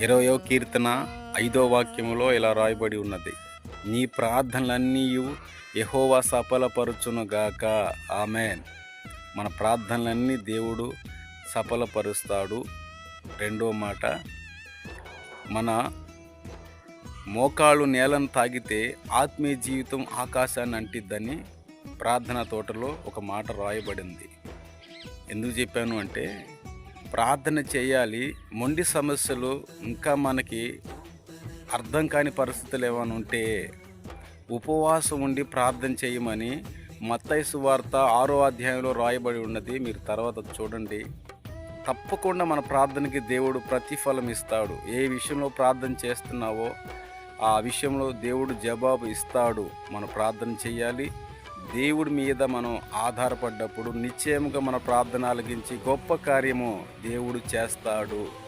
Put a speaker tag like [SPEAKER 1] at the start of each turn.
[SPEAKER 1] ఇరవయో కీర్తన ఐదో వాక్యములో ఇలా రాయబడి ఉన్నది. నీ ప్రార్థనలన్నీ యహోవా సఫలపరుచునుగాక. ఆమెన్. మన ప్రార్థనలన్నీ దేవుడు సఫలపరుస్తాడు. రెండో మాట మన మోకాళ్ళు నేలను తాగితే ఆత్మీయ జీవితం ఆకాశాన్ని అంటిద్దని ప్రార్థన తోటలో ఒక మాట రాయబడింది. ఎందుకు చెప్పాను అంటే ప్రార్థన చేయాలి. మొండి సమస్యలు ఇంకా మనకి అర్థం కాని పరిస్థితులు ఏమైనా ఉంటే ఉపవాసం ఉండి ప్రార్థన చేయమని మత్తైసు వార్త ఆరో అధ్యాయంలో రాయబడి ఉన్నది. మీరు తర్వాత చూడండి. తప్పకుండా మన ప్రార్థనకి దేవుడు ప్రతిఫలం ఇస్తాడు. ఏ విషయంలో ప్రార్థన చేస్తున్నావో ఆ విషయంలో దేవుడు జవాబు ఇస్తాడు. మన ప్రార్థన చేయాలి. దేవుడి మీద మనం ఆధారపడ్డప్పుడు నిశ్చయముగా మన ప్రార్థన ఆలకించి గొప్ప కార్యము దేవుడు చేస్తాడు.